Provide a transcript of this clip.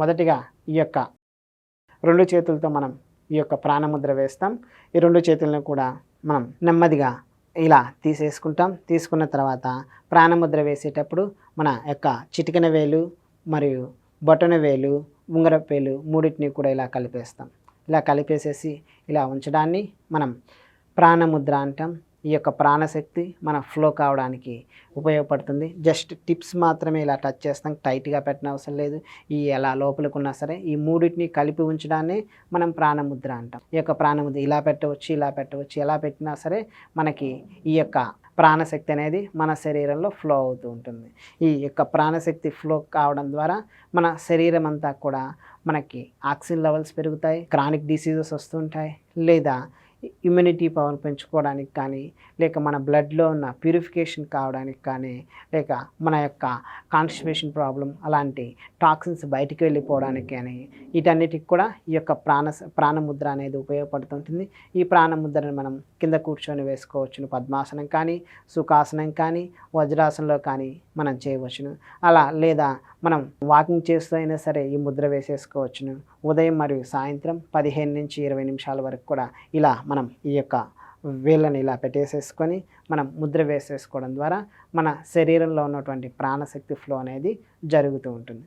మొదటిగా ఈ యొక్క రెండు చేతులతో మనం ఈ యొక్క ప్రాణముద్ర వేస్తాం. ఈ రెండు చేతులను కూడా మనం నెమ్మదిగా ఇలా తీసేసుకుంటాం. తీసుకున్న తర్వాత ప్రాణముద్ర వేసేటప్పుడు మన యొక్క చిటికెన వేలు మరియు బొటన వేలు ఉంగరపు వేలు మూడింటిని కూడా ఇలా కలిపేస్తాం. ఇలా కలిపేసేసి ఇలా ఉంచడాన్ని మనం ప్రాణముద్ర అంటాం. ఈ యొక్క ప్రాణశక్తి మన ఫ్లో కావడానికి ఉపయోగపడుతుంది. జస్ట్ టిప్స్ మాత్రమే ఇలా టచ్ చేస్తాం. టైట్గా పెట్టిన అవసరం లేదు. ఈ ఎలా లోపలికున్నా సరే ఈ మూడింటిని కలిపి ఉంచడాన్ని మనం ప్రాణముద్ర అంటాం. ఈ యొక్క ప్రాణముద్ర ఇలా పెట్టవచ్చు ఇలా పెట్టవచ్చు ఎలా పెట్టినా సరే మనకి ఈ యొక్క ప్రాణశక్తి అనేది మన శరీరంలో ఫ్లో అవుతూ ఉంటుంది. ఈ యొక్క ప్రాణశక్తి ఫ్లో కావడం ద్వారా మన శరీరం అంతా కూడా మనకి ఆక్సిజన్ లెవెల్స్ పెరుగుతాయి. క్రానిక్ డిసీజెస్ వస్తుంటాయి లేదా ఇమ్యూనిటీ పవర్ పెంచుకోవడానికి కానీ లేక మన బ్లడ్లో ఉన్న ప్యూరిఫికేషన్ కావడానికి కానీ లేక మన యొక్క కాన్స్టిపేషన్ ప్రాబ్లం అలాంటి టాక్సిన్స్ బయటికి వెళ్ళిపోవడానికి కానీ వీటన్నిటికి కూడా ఈ యొక్క ప్రాణ ప్రాణముద్ర అనేది ఉపయోగపడుతుంటుంది. ఈ ప్రాణముద్రను మనం కింద కూర్చొని వేసుకోవచ్చును పద్మాసనం కానీ సుఖాసనం కానీ వజ్రాసనంలో కానీ మనం చేయవచ్చును. అలా లేదా మనం వాకింగ్ చేస్తూ అయినా సరే ఈ ముద్ర వేసేసుకోవచ్చును. ఉదయం మరియు సాయంత్రం పదిహేను నుంచి ఇరవై నిమిషాల వరకు కూడా ఇలా మనం ఈ యొక్క వేళ్ళని ఇలా పెట్టేసేసుకొని మనం ముద్ర వేసేసుకోవడం ద్వారా మన శరీరంలో ఉన్నటువంటి ప్రాణశక్తి ఫ్లో అనేది జరుగుతూ ఉంటుంది.